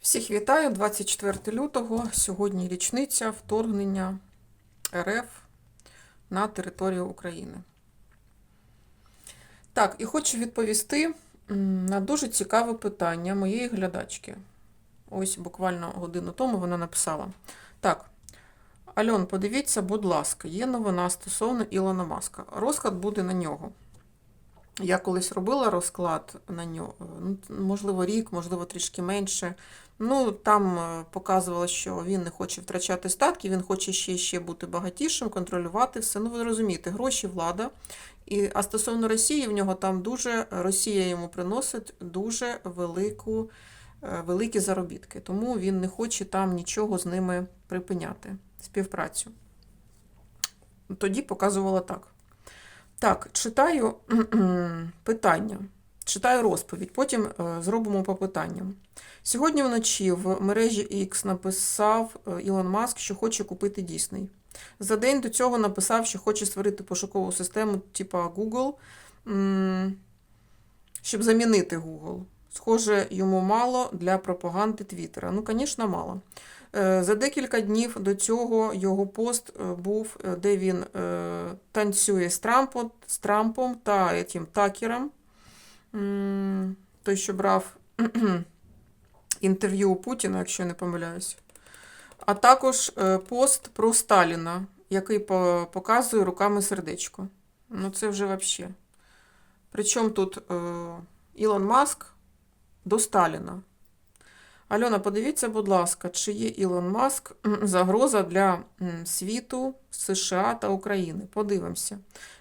Всіх вітаю, 24 лютого. Сьогодні річниця вторгнення РФ на територію України. Так, і хочу відповісти на дуже цікаве питання моєї глядачки. Ось буквально годину тому вона написала. Так, Альон, подивіться, будь ласка, є новина стосовно Ілона Маска. Розклад буде на нього. Я колись робила розклад на нього, ну, можливо, рік, можливо, трішки менше. Ну, там е, показувало, що він не хоче втрачати статки, він хоче ще, ще бути багатішим, контролювати все. Ну, ви розумієте, гроші, влада. І, а стосовно Росії, в нього там дуже, Росія йому приносить дуже велику, е, великі заробітки. Тому він не хоче там нічого з ними припиняти, співпрацю. Тоді показувала так. Так, читаю питання, читаю розповідь, потім е, зробимо по питанням. Сьогодні вночі в мережі X написав е, Ілон Маск, що хоче купити Дісней. За день до цього написав, що хоче створити пошукову систему типа Google, щоб замінити Google. Схоже, йому мало для пропаганди Твіттера. Ну, звісно, мало. Е, За декілька днів до цього його пост е, був, е, де він танцює з Трампом, з Трампом та етім Такером, той, що брав інтерв'ю у Путіна, якщо я не помиляюсь. А також пост про Сталіна, який показує руками сердечко. Ну, це вже взагалі. Причому тут Ілон Маск до Сталіна. Альона, подивіться, будь ласка, чи є Ілон Маск загроза для світу, США та України. Подивимося.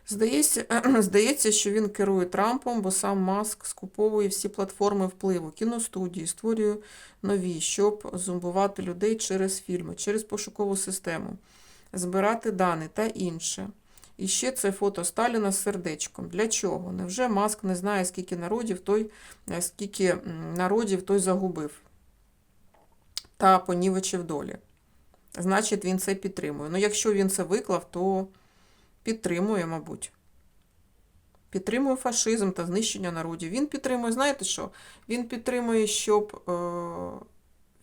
Здається, здається, що він керує Трампом, бо сам Маск скуповує всі платформи впливу, кіностудії, створює нові, щоб зумбувати людей через фільми, через пошукову систему, збирати дані та інше. І ще це фото Сталіна з сердечком. Для чого? Невже Маск не знає, скільки народів той, е, скільки народів той загубив та понівечив долі? Значить, він це підтримує. Ну, якщо він це виклав, то підтримує, мабуть. Підтримує фашизм та знищення народів. Він підтримує, знаєте що? Він підтримує, щоб е,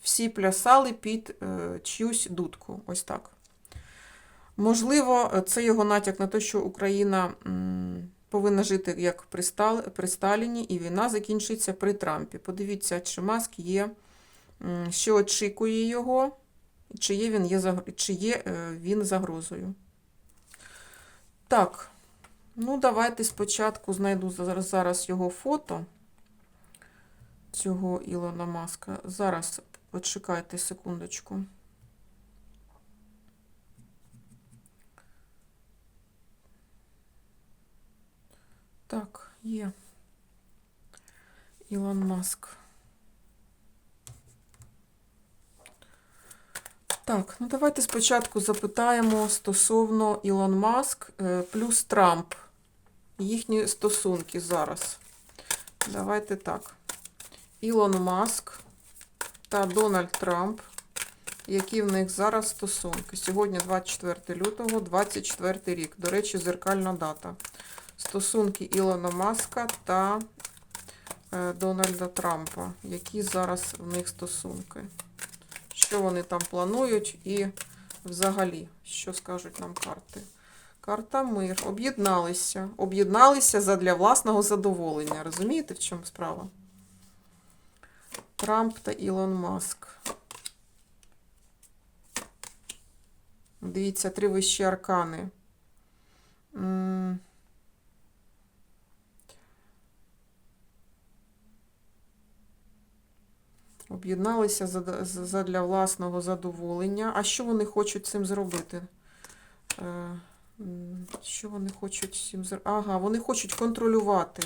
всі плясали під е, чиюсь дудку. Ось так. Можливо, це його натяк на те, що Україна м, повинна жити як при, Стал, при Сталіні, і війна закінчиться при Трампі. Подивіться, чи Маск є, що очікує його, чи є він, є, чи є е, він загрозою. Так, ну давайте спочатку знайду зараз його фото цього Ілона Маска. Зараз почекайте секундочку. Так, є. Ілон Маск. Так, ну давайте спочатку запитаємо стосовно Ілон Маск е, плюс Трамп. Їхні стосунки зараз. Давайте так. Ілон Маск та Дональд Трамп. Які в них зараз стосунки? Сьогодні 24 лютого, 24 рік. До речі, зеркальна дата. Стосунки Ілона Маска та е, Дональда Трампа. Які зараз в них стосунки? Що вони там планують і взагалі, що скажуть нам карти? Карта мир. Об'єдналися. Об'єдналися задля власного задоволення. Розумієте, в чому справа? Трамп та Ілон Маск. Дивіться, три вищі аркани. М, Об'єдналися задля власного задоволення. А що вони хочуть цим зробити? Е, Що вони хочуть цим зробити? Ага, вони хочуть контролювати.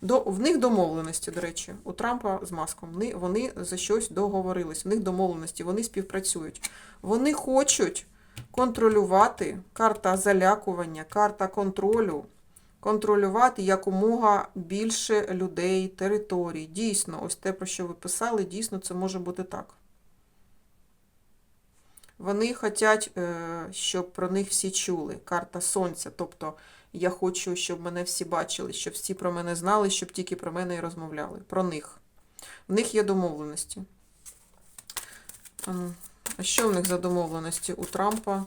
До, в них домовленості, до речі, у Трампа з Маском. Вони, вони за щось договорились. В них домовленості, вони співпрацюють. Вони хочуть контролювати карта залякування, карта контролю, контролювати якомога більше людей, територій. Дійсно, ось те, про що ви писали, дійсно це може бути так. Вони хочуть, е, щоб про них всі чули. Карта сонця. Тобто я хочу, щоб мене всі бачили, щоб всі про мене знали, щоб тільки про мене і розмовляли. Про них. В них є домовленості. Ну, А що в них за домовленості у Трампа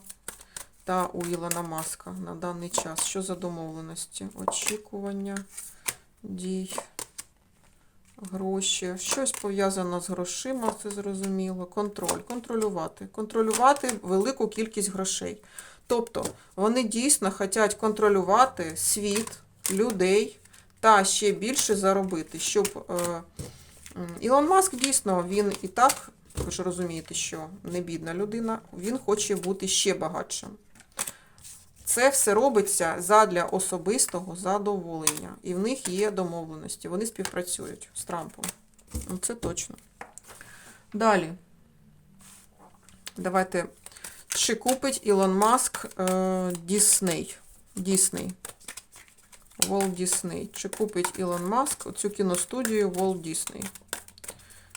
та у Ілона Маска на даний час? Що за домовленості? Очікування, дій, гроші. Щось пов'язано з грошима, це зрозуміло. Контроль. Контролювати. Контролювати велику кількість грошей. Тобто вони дійсно хочуть контролювати світ, людей та ще більше заробити, щоб е, Ілон Маск дійсно він і так, ви ж розумієте, що не бідна людина, він хоче бути ще багатшим. Це все робиться задля особистого задоволення. І в них є домовленості. Вони співпрацюють з Трампом. Ну, Це точно. Далі. Давайте. Чи купить Ілон Маск е, Дісней? Дісней. Walt Disney. Чи купить Ілон Маск оцю кіностудію Walt Disney?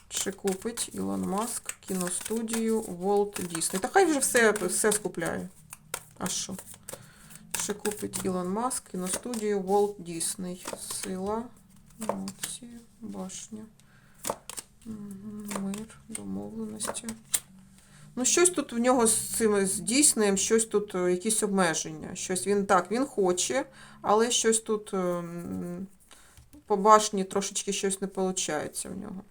Чи купить Ілон Маск кіностудію Walt Disney? Та хай вже все, все скупляє. А що? Чи купить Ілон Маск кіностудію Walt Disney? Сила, емоції, башня, мир, домовленості. Ну, щось тут в нього з цим з дійсним, щось тут, е, якісь обмеження. Щось він так, він хоче, але щось тут е, по башні трошечки щось не виходить в нього.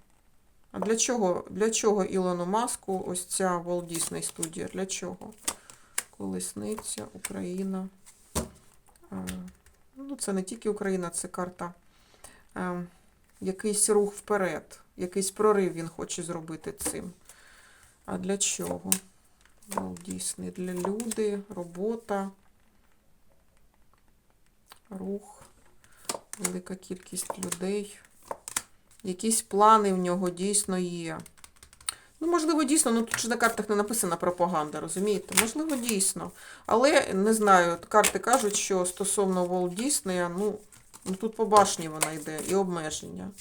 А для чого, для чого Ілону Маску ось ця Walt Disney студія? Для чого? Колесниця, Україна. Е, Ну, це не тільки Україна, це карта. Е, Якийсь рух вперед, якийсь прорив він хоче зробити цим. А для чого? Walt Disney. Для люди, робота, рух, велика кількість людей. Якісь плани в нього дійсно є. Ну, можливо, дійсно, ну тут ж на картах не написана пропаганда, розумієте? Можливо, дійсно. Але не знаю, карти кажуть, що стосовно Walt Disney, ну, ну тут по башні вона йде і обмеження.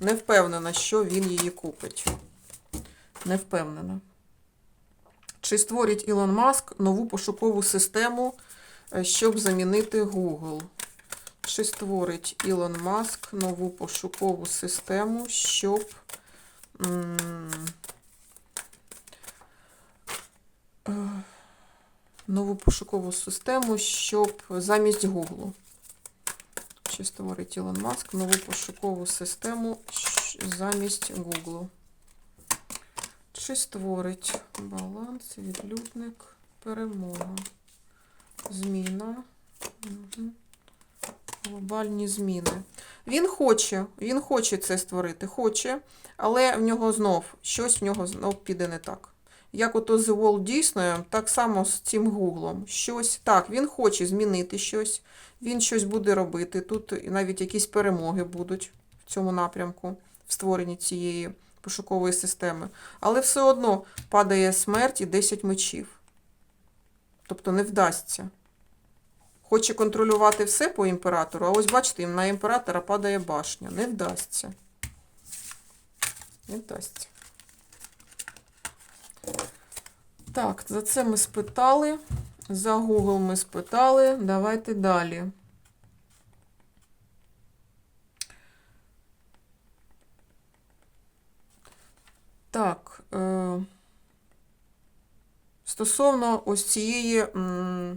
Не впевнена, що він її купить. Не впевнена. Чи створить Ілон Маск нову пошукову систему, е, щоб замінити Google? Чи створить Ілон Маск нову пошукову систему, щоб. м, е, Нову пошукову систему, щоб замість Google. Чи створить Ілон Маск нову пошукову систему замість Google? Чи створить баланс, відлюдник, перемога, зміна, глобальні зміни. Він хоче, він хоче це створити, хоче, але в нього знов щось в нього знов піде не так. Як ото з Walt Disney, так само з цим Гуглом. Щось так, він хоче змінити щось, він щось буде робити. Тут навіть якісь перемоги будуть в цьому напрямку, в створенні цієї пошукової системи. Але все одно падає смерть і 10 мечів. Тобто не вдасться. Хоче контролювати все по імператору, а ось бачите, на імператора падає башня. Не вдасться. Не вдасться. Так, за це ми спитали. За Google ми спитали. Давайте далі. Так. Е, стосовно ось цієї, е,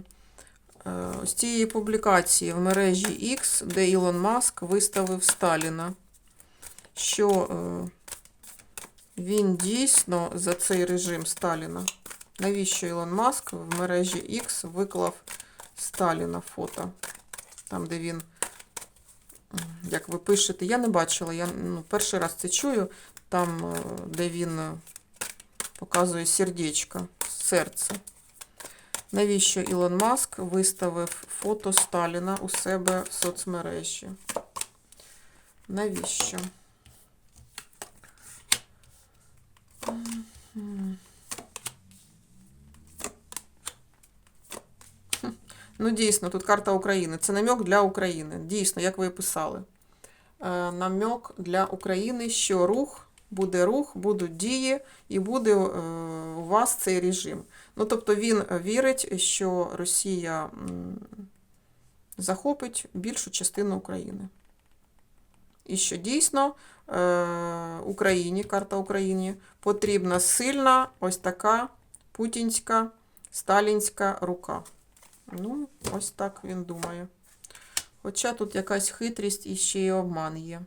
ось цієї публікації в мережі X, де Ілон Маск виставив Сталіна, що е, він дійсно за цей режим Сталіна. Навіщо Ілон Маск в мережі X виклав Сталіна фото? Там, де він, як ви пишете, я не бачила, я ну, перший раз це чую, там, е, де він е, показує сердечко, серце. Навіщо Ілон Маск виставив фото Сталіна у себе в соцмережі? Навіщо? Ну, дійсно, тут карта України. Це намек для України. Дійсно, як ви і писали. Е, намек для України, що рух, буде рух, будуть дії, і буде е, у вас цей режим. Ну, тобто він вірить, що Росія захопить більшу частину України. І що дійсно е, Україні, карта Україні, потрібна сильна ось така путінська, сталінська рука. Ну, ось так він думає. Хоча тут якась хитрість і ще й обман є.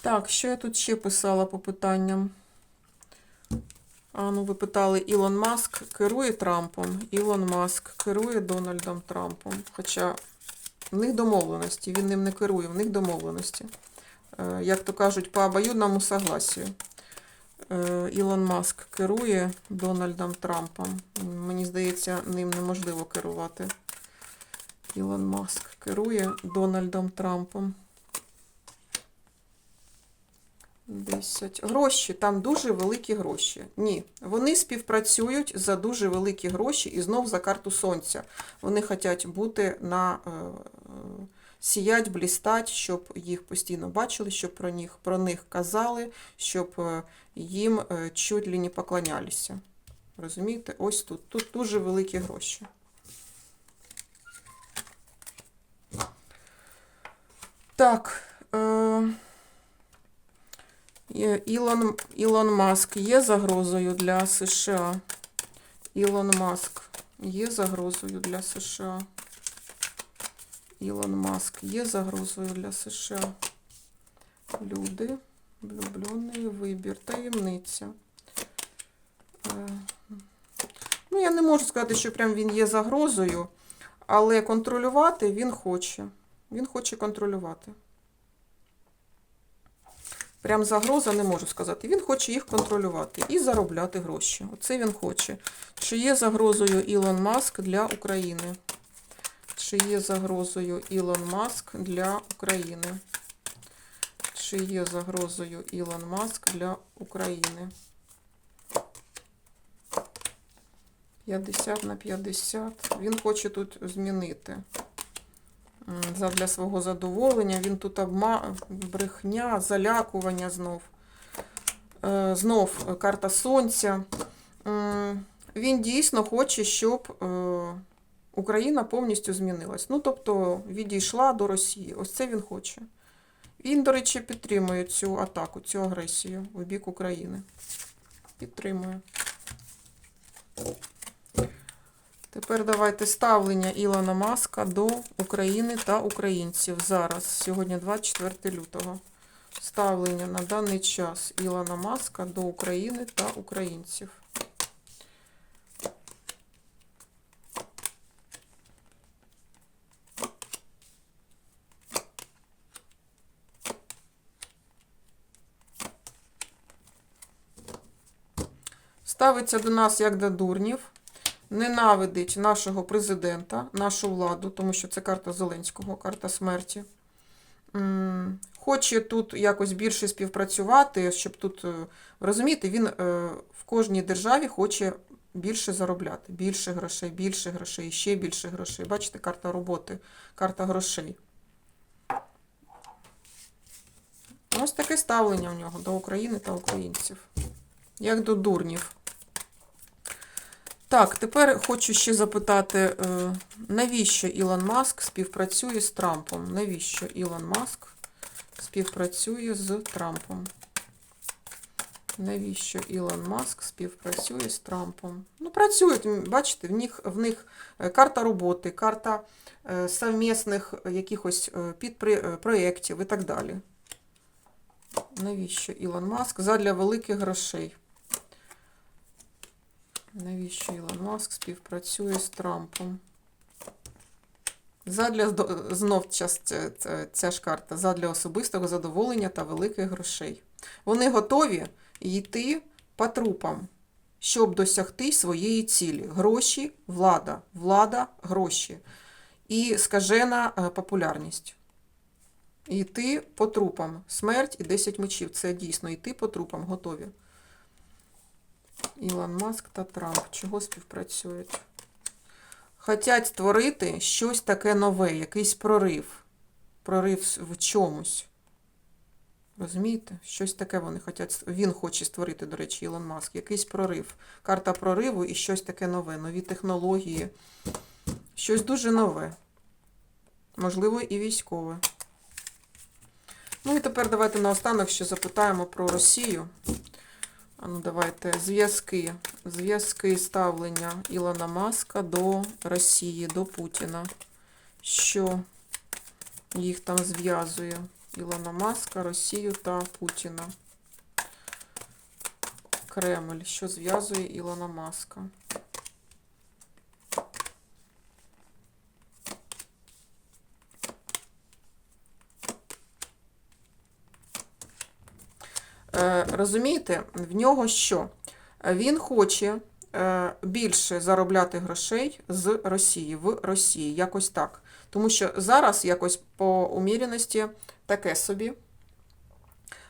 Так, що я тут ще писала по питанням? А, ну ви питали, Ілон Маск керує Трампом. Ілон Маск керує Дональдом Трампом. Хоча в них домовленості, він ним не керує, в них домовленості. Е, Як то кажуть, по обоюдному согласію. Е, Ілон Маск керує Дональдом Трампом. Мені здається, ним неможливо керувати. Ілон Маск керує Дональдом Трампом. 10. Гроші, там дуже великі гроші. Ні, вони співпрацюють за дуже великі гроші і знов за карту сонця. Вони хочуть бути на е, сіять, блістать, щоб їх постійно бачили, щоб про них, про них казали, щоб е, їм е, чуть ли не поклонялися. Розумієте? Ось тут. Тут дуже великі гроші. Так. Е, Ілон, Ілон Маск є загрозою для США. Ілон Маск є загрозою для США. Ілон Маск є загрозою для США. Люди, влюблений вибір, таємниця. Е, Ну, я не можу сказати, що прям він є загрозою, але контролювати він хоче. Він хоче контролювати. Прям загроза не можу сказати. Він хоче їх контролювати і заробляти гроші. Оце він хоче. Чи є загрозою Ілон Маск для України? Чи є загрозою Ілон Маск для України? Чи є загрозою Ілон Маск для України? 50 на 50. Він хоче тут змінити. М, Задля свого задоволення. Він тут обма... брехня, залякування знов. Е, Знов карта сонця. Він дійсно хоче, щоб е, Україна повністю змінилась. Ну, тобто відійшла до Росії. Ось це він хоче. Він, до речі, підтримує цю атаку, цю агресію в бік України. Підтримує. Тепер давайте ставлення Ілона Маска до України та українців зараз, сьогодні 24 лютого. Ставлення на даний час Ілона Маска до України та українців. Ставиться до нас як до дурнів ненавидить нашого президента, нашу владу, тому що це карта Зеленського, карта смерті. Хоче тут якось більше співпрацювати, щоб тут, е, розумієте, він е, в кожній державі хоче більше заробляти, більше грошей, більше грошей, ще більше грошей. Бачите, карта роботи, карта грошей. Ось таке ставлення в нього до України та українців. Як до дурнів. Так, тепер хочу ще запитати, е, навіщо Ілон Маск співпрацює з Трампом? Навіщо Ілон Маск співпрацює з Трампом? Навіщо Ілон Маск співпрацює з Трампом? Ну, працюють, бачите, в них, в них е, карта роботи, карта е, совмісних якихось е, підпри- е, проєктів і так далі. Навіщо Ілон Маск? Задля великих грошей. Навіщо Ілон Маск співпрацює з Трампом? Задля знов ця, ж карта, задля особистого задоволення та великих грошей. Вони готові йти по трупам, щоб досягти своєї цілі. Гроші, влада, влада, гроші. І скажена е, популярність. Йти по трупам. Смерть і 10 мечів. Це дійсно йти по трупам, готові. Ілон Маск та Трамп. Чого співпрацюють? Хотять створити щось таке нове, якийсь прорив. Прорив в чомусь. Розумієте? Щось таке вони хочуть. Він хоче створити, до речі, Ілон Маск. Якийсь прорив. Карта прориву і щось таке нове. Нові технології. Щось дуже нове. Можливо, і військове. Ну і тепер давайте наостанок ще запитаємо про Росію. Ну давайте зв'язки. Зв'язки ставлення Ілона Маска до Росії, до Путіна. Що їх там зв'язує? Ілона Маска, Росію та Путіна. Кремль. Що зв'язує Ілона Маска? Е, Розумієте, в нього що? Він хоче е, більше заробляти грошей з Росії, в Росії, якось так. Тому що зараз якось по уміряності таке собі.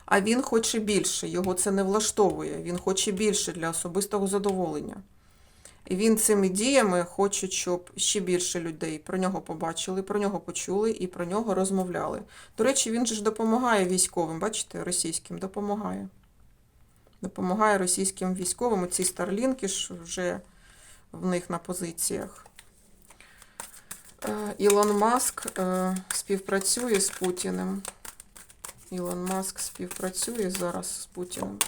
А він хоче більше, його це не влаштовує. Він хоче більше для особистого задоволення. І він цими діями хоче, щоб ще більше людей про нього побачили, про нього почули і про нього розмовляли. До речі, він же ж допомагає військовим, бачите, російським допомагає. Допомагає російським військовим. Ці старлінки ж вже в них на позиціях. Е, Ілон Маск е, співпрацює з Путіним. Ілон Маск співпрацює зараз з Путіним.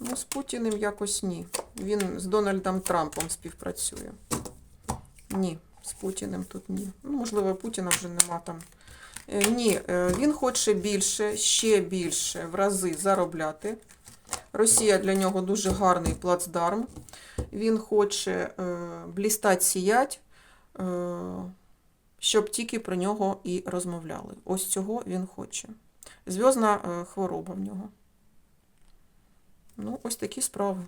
Ну, з Путіним якось ні. Він з Дональдом Трампом співпрацює. Ні, з Путіним тут ні. Ну, можливо, Путіна вже нема там. Е, Ні, він хоче більше, ще більше в рази заробляти. Росія для нього дуже гарний плацдарм. Він хоче е, блістать сіять, е, щоб тільки про нього і розмовляли. Ось цього він хоче. Зв'язна е, хвороба в нього. Ну, ось такі справи.